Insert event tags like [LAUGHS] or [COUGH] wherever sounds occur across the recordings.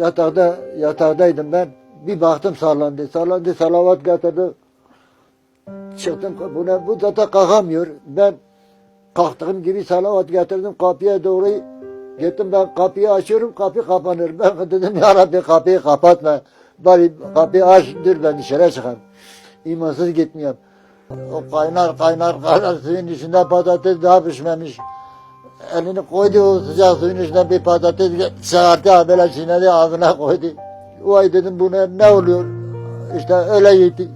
Yatakta, yataktaydım ben. Bir baktım sallandı. Sallandı, salavat getirdi. Çıktım, bu ne, bu zaten kalkamıyor. Ben kalktığım gibi salavat getirdim kapıya doğru. Gittim ben kapıyı açıyorum, kapı kapanır. Ben [LAUGHS] dedim ya Rabbi kapıyı kapatma. Bari kapıyı aç, dur ben dışarı çıkayım. İmansız gitmiyorum. O kaynar kaynar kaynar suyun içinde patates daha pişmemiş. Elini koydu o sıcak suyun içine bir patates çıkarttı böyle çiğnedi ağzına koydu. Vay dedim bu ne, ne oluyor? İşte öyle yedi.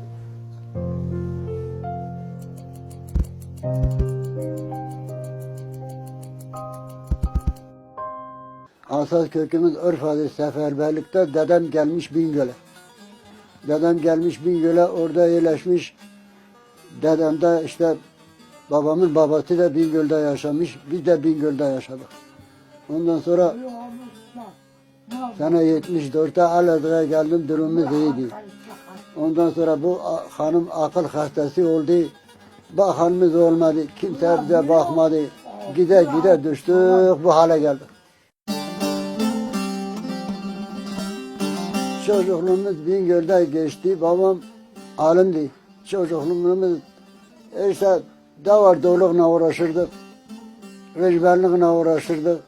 Asas kökümüz Urfa'da seferberlikte dedem gelmiş Bingöl'e. Dedem gelmiş Bingöl'e orada yerleşmiş. Dedem de işte babamın babası da Bingöl'de yaşamış. Biz de Bingöl'de yaşadık. Ondan sonra sene 74'te Elazığ'a geldim durumumuz iyiydi. Ondan sonra bu hanım akıl hastası oldu. Bakanımız olmadı. Kimse bize bakmadı. Gide gide düştük bu hale geldik. Çocukluğumuz Bingöl'de geçti. Babam alimdi. Çocukluğumuz işte davar dolukla uğraşırdık. Rejberlikle uğraşırdık.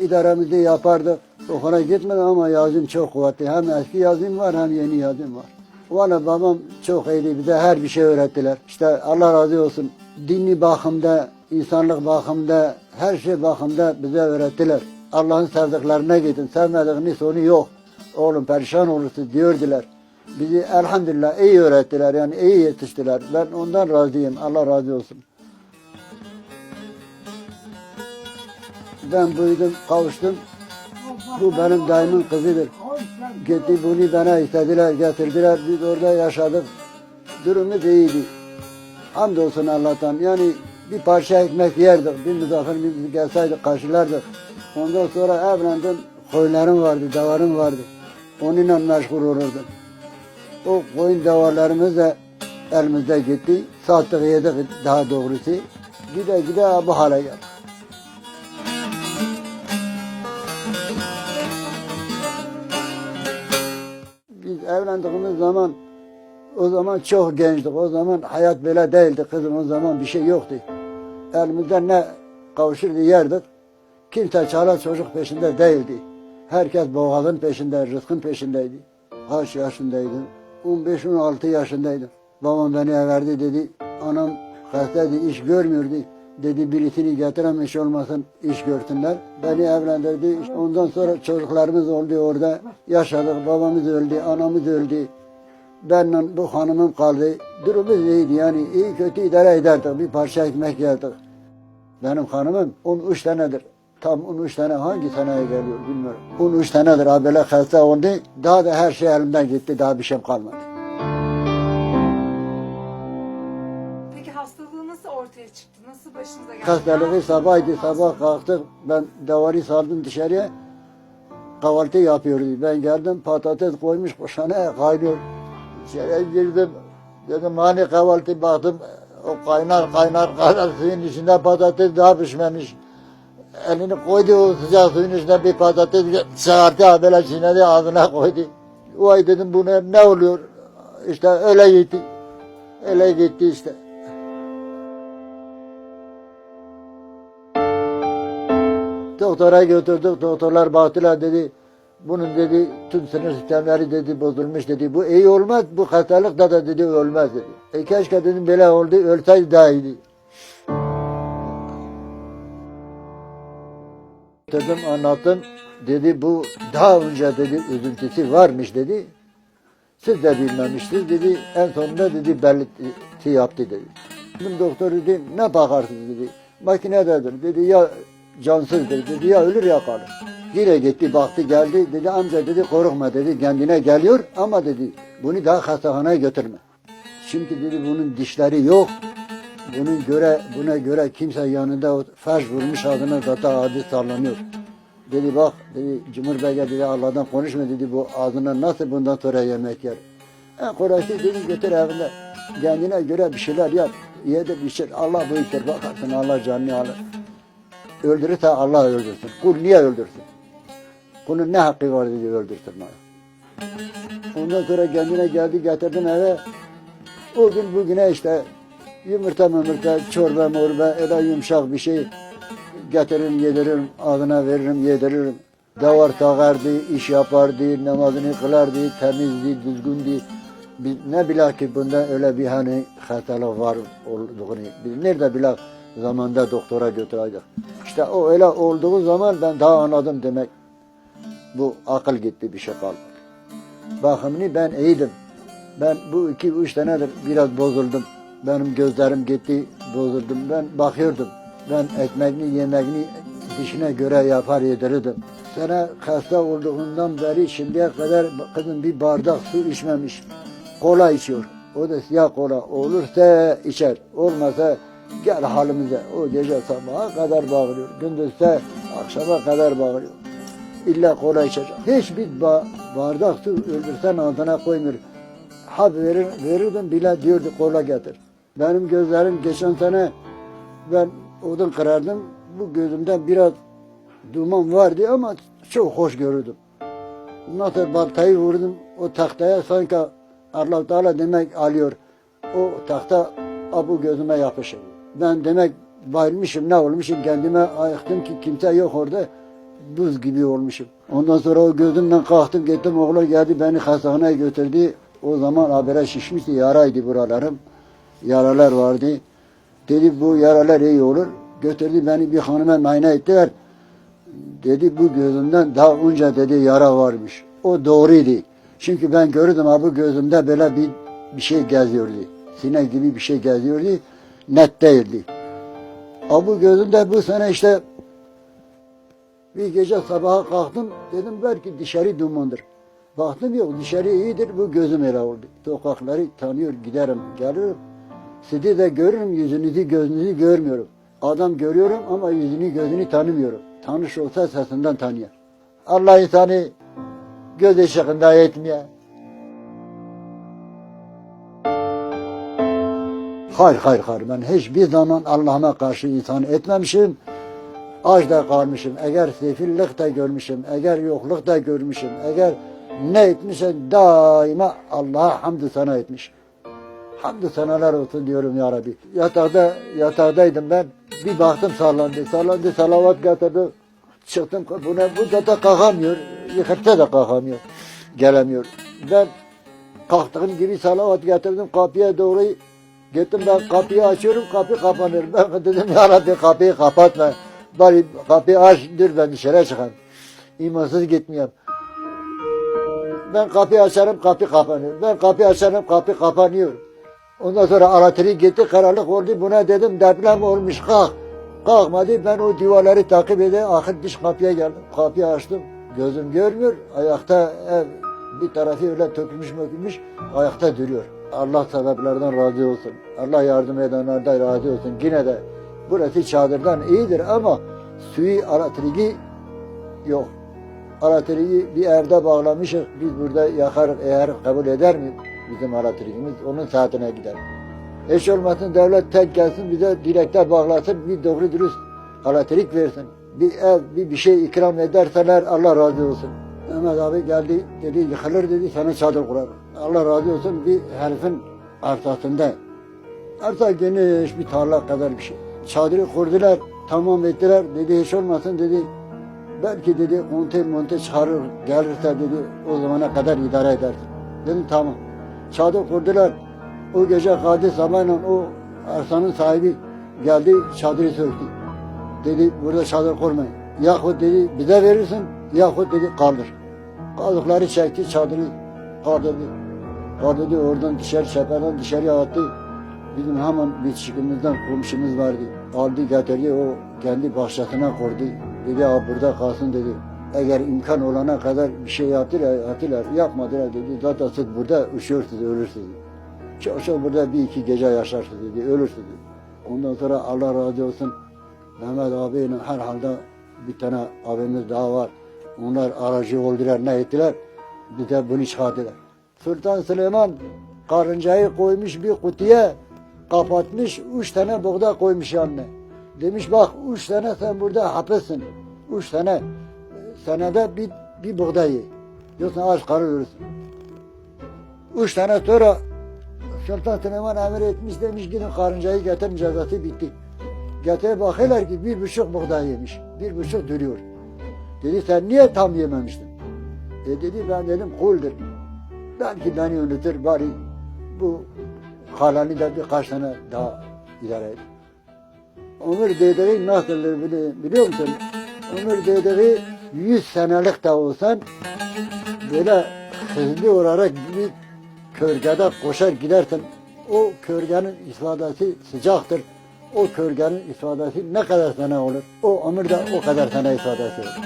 İdaremizi yapardık. Okula gitmedim ama yazım çok kuvvetli. Hem eski yazım var hem yeni yazım var. Valla babam çok iyiydi. Bize her bir şey öğrettiler. İşte Allah razı olsun. Dini bakımda, insanlık bakımda, her şey bakımda bize öğrettiler. Allah'ın sevdiklerine gidin. Sevmediğini sonu yok. Oğlum perişan olursun diyordular. Bizi elhamdülillah iyi öğrettiler. Yani iyi yetiştiler. Ben ondan razıyım. Allah razı olsun. Ben büyüdüm, kavuştum. Bu benim dayımın kızıdır. Gitti bunu bana istediler, getirdiler. Biz orada yaşadık. Durumumuz iyiydi. Hamdolsun Allah'tan. Yani bir parça ekmek yerdik. Bir misafirimiz gelseydi karşılardık. Ondan sonra evlendim. Koyunlarım vardı, davarım vardı. Onunla meşgul olurdum. O koyun davarlarımız da elimizde gitti. Sattık yedik daha doğrusu. Gide gide bu hale geldik. Evlendiğimiz zaman o zaman çok gençtik. O zaman hayat böyle değildi kızım. O zaman bir şey yoktu. Elimizden ne kavuşurdu yerdik. Kimse çala çocuk peşinde değildi. Herkes boğazın peşinde, rızkın peşindeydi. Kaç yaşındaydım? 15-16 yaşındaydım. Babam beni verdi dedi. Anam hastaydı, iş görmüyordu. Dedi birisini getiremiş olmasın iş görsünler. Beni evlendirdi. Ondan sonra çocuklarımız oldu orada. Yaşadık. Babamız öldü, anamız öldü. Benle bu hanımım kaldı. Durumumuz iyiydi yani iyi kötü idare ederdik. Bir parça ekmek yerdik. Benim hanımım 13 tanedir. Tam 13 tane hangi seneye geliyor bilmiyorum. 13 tanedir abi böyle hasta oldu. Daha da her şey elimden gitti. Daha bir şeyim kalmadı. Ortaya çıktı? Nasıl başınıza geldi? Hastalığı sabahıydı. Sabah kalktık. Ben davarı saldım dışarıya. Kahvaltı yapıyordu. Ben geldim patates koymuş kuşana kaynıyor. İçeriye girdim. Dedim hani kahvaltı baktım. O kaynar kaynar kaynar suyun içinde patates daha pişmemiş. Elini koydu o sıcak suyun içine bir patates çıkarttı böyle çiğnedi ağzına koydu. Vay dedim bu ne, ne oluyor? İşte öyle gitti. Öyle gitti işte. Doktora götürdük. Doktorlar baktılar dedi. Bunun dedi tüm sinir sistemleri dedi bozulmuş dedi. Bu iyi olmaz. Bu hastalık da da dedi ölmez dedi. E keşke dedim böyle oldu. Ölseydi daha iyiydi. Dedim anlattım. Dedi bu daha önce dedi üzüntüsü varmış dedi. Siz de bilmemiştiniz dedi. En sonunda dedi belirti yaptı dedi. Bizim doktor dedi ne bakarsınız dedi. Makinededir dedi ya cansızdır dedi ya ölür ya kalır. Yine gitti baktı geldi dedi amca dedi korkma dedi kendine geliyor ama dedi bunu daha hastahaneye götürme. Çünkü dedi bunun dişleri yok. Bunun göre buna göre kimse yanında ferş vurmuş adına zaten adı sallanıyor. Dedi bak dedi Cumhurbaşkanı dedi Allah'tan konuşma dedi bu ağzına nasıl bundan sonra yemek yer. En kolaysı dedi götür evine kendine göre bir şeyler yap. Yedir içir Allah büyüktür bakarsın Allah canını alır. Öldürürse Allah öldürsün. Kul niye öldürsün? Bunun ne hakkı var dedi öldürtmeye. Ondan sonra kendine geldi getirdim eve. O gün bugüne işte yumurta mumurta, çorba morba, öyle yumuşak bir şey getiririm, yediririm, ağzına veririm, yediririm. Davar tağardı, iş yapardı, namazını kılardı, temizdi, düzgündü. Biz ne bilak ki bunda öyle bir hani hatalık var olduğunu. Biz nerede bilak zamanda doktora götürecek. İşte o öyle olduğu zaman ben daha anladım demek. Bu akıl gitti bir şey kalmadı. Bakımını ben iyiydim. Ben bu iki üç senedir biraz bozuldum. Benim gözlerim gitti, bozuldum. Ben bakıyordum. Ben ekmeğini, yemeğini dişine göre yapar yedirirdim. Sana hasta olduğundan beri şimdiye kadar kızım bir bardak su içmemiş. Kola içiyor. O da siyah kola. Olursa içer. Olmasa gel halimize. O gece sabaha kadar bağırıyor. Gündüzse akşama kadar bağırıyor. İlla kola içecek. Hiçbir ba- bardak su öldürsen ağzına koymuyor. Hap verir, verirdim bile diyordu kola getir. Benim gözlerim geçen sene ben odun kırardım. Bu gözümden biraz duman vardı ama çok hoş görürdüm. Nasıl baltayı vurdum o tahtaya sanki Allah Teala demek alıyor. O tahta abu gözüme yapışır. Ben demek bayılmışım ne olmuşum kendime ayıktım ki kimse yok orada buz gibi olmuşum. Ondan sonra o gözümden kalktım gittim oğlan geldi beni hastaneye götürdü. O zaman habere şişmişti yaraydı buralarım. Yaralar vardı. Dedi bu yaralar iyi olur. Götürdü beni bir hanıma muayene ettiler. Dedi bu gözümden daha önce dedi yara varmış. O doğruydu. Çünkü ben gördüm ha bu gözümde böyle bir bir şey geziyordu. Sine gibi bir şey geziyordu. Net değildi. Ha bu gözümde bu sene işte bir gece sabaha kalktım dedim belki dışarı dumandır. Baktım yok dışarı iyidir bu gözüm öyle oldu. Sokakları tanıyor giderim gelirim. Sizi de görürüm yüzünüzü gözünüzü görmüyorum. Adam görüyorum ama yüzünü gözünü tanımıyorum. Tanış olsa sesinden tanıyor. Allah insanı göz ışığında etmiyor. Hayır hayır hayır ben hiçbir zaman Allah'ıma karşı insan etmemişim. Aç da kalmışım, eğer sefillik de görmüşüm, eğer yokluk da görmüşüm, eğer ne etmişim daima Allah'a hamdü sana etmiş. Hamdü seneler olsun diyorum ya Rabbi. Yatakta, yataktaydım ben. Bir baktım sallandı. Sallandı salavat getirdi. Çıktım bu ne bu da kalkamıyor. Yıkırta da kalkamıyor. Gelemiyor. Ben kalktığım gibi salavat getirdim kapıya doğru gittim ben kapıyı açıyorum kapı kapanıyor. Ben dedim ya Rabbi kapıyı kapatma. Bari kapıyı aç dur ben dışarı çıkayım. İmansız gitmiyorum. Ben kapıyı açarım kapı kapanıyor. Ben kapıyı açarım kapı kapanıyor. Ondan sonra elektrik gitti karanlık oldu. Buna dedim deprem olmuş kalk. Kalkmadı ben o duvarları takip edeyim. Ahir dış kapıya geldim. Kapıyı açtım. Gözüm görmüyor. Ayakta ev bir tarafı öyle tökülmüş mökülmüş. Ayakta duruyor. Allah sebeplerden razı olsun. Allah yardım edenlerden razı olsun. Yine de burası çadırdan iyidir ama suyu elektriği yok. Elektriği bir evde bağlamışız. Biz burada yakarız eğer kabul eder mi bizim elektriğimiz? Onun saatine gider. Eş olmasın devlet tek gelsin bize direkte bağlasın bir doğru dürüst elektrik versin. Bir ev bir, bir şey ikram ederseler Allah razı olsun. Mehmet abi geldi dedi yıkılır dedi sana çadır kurarım. Allah razı olsun bir herifin arsasında. Arsa geniş bir tarla kadar bir şey. Çadırı kurdular tamam ettiler dedi hiç olmasın dedi Belki dedi monte monte çıkarır gelirse dedi o zamana kadar idare edersin. Dedim tamam. Çadır kurdular. O gece Kadir sabahla o arsanın sahibi geldi çadırı söktü. Dedi burada çadır kurmayın. Yahut dedi bize verirsin yahut dedi kaldır. Kaldıkları çekti çadırı kaldırdı. Kaldırdı oradan dışarı çeperden dışarıya attı. Bizim hemen bir çıkımızdan komşumuz vardı. Aldı getirdi o kendi bahçesine koydu. Dedi abi burada kalsın dedi. Eğer imkan olana kadar bir şey yaptılar, yaptılar. Yapmadılar dedi. Zaten siz burada üşüyorsunuz, ölürsünüz. Çok çok burada bir iki gece yaşarsınız dedi, ölürsünüz. Ondan sonra Allah razı olsun Mehmet abiyle herhalde bir tane abimiz daha var. Onlar aracı oldular, ne ettiler? Bir de bunu çıkardılar. Sultan Süleyman karıncayı koymuş bir kutuya, kapatmış, üç tane buğday koymuş yanına. Demiş bak üç tane sen burada hapissin. Üç tane senede bir, bir buğday ye. Yoksa aç karı ölürsün. Üç tane sonra Sultan Süleyman emir etmiş demiş gidin karıncayı getirin cezası bitti. Getirip bakıyorlar ki bir buçuk buğday yemiş. Bir buçuk duruyor. Dedi sen niye tam yememiştin? E dedi ben dedim kuldur. Belki beni unutur bari bu halanı da birkaç tane daha idare et. Ömür dediği nasıldır bili- biliyor musun? Ömür dediği yüz senelik de olsan böyle hızlı olarak bir kölgede koşar gidersin. O kölgenin ifadesi sıcaktır. O kölgenin ifadesi ne kadar sene olur? O ömür de o kadar sene ifadesi olur.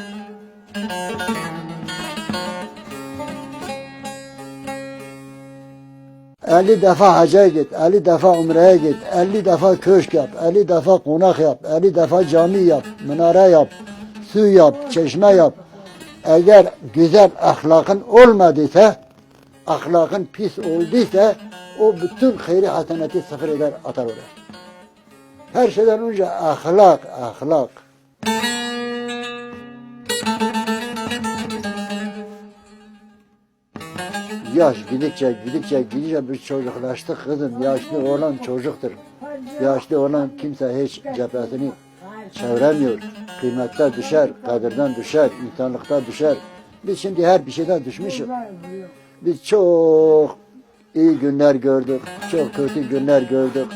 Elli defa hacca git, elli defa umreye git, elli defa köşk yap, elli defa konak yap, elli defa cami yap, minare yap, su yap, çeşme yap. Eğer güzel ahlakın olmadıysa, ahlakın pis olduysa, o bütün hayri haseneti sıfır eder atar oraya. Her şeyden önce ahlak, ahlak. Yaş gidikçe gidikçe gidikçe biz çocuklaştık kızım. Yaşlı olan çocuktur. Yaşlı olan kimse hiç cephesini çeviremiyor. Kıymette düşer, kadirden düşer, insanlıkta düşer. Biz şimdi her bir şeyden düşmüşüz. Biz çok iyi günler gördük, çok kötü günler gördük.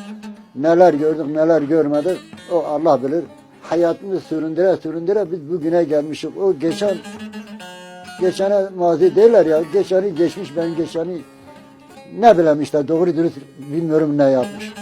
Neler gördük, neler görmedik. O Allah bilir. Hayatımızı süründüre süründüre biz bugüne gelmişiz. O geçen geçene mazi derler ya. Geçeni geçmiş ben geçeni ne bileyim işte doğru dürüst bilmiyorum ne yapmış.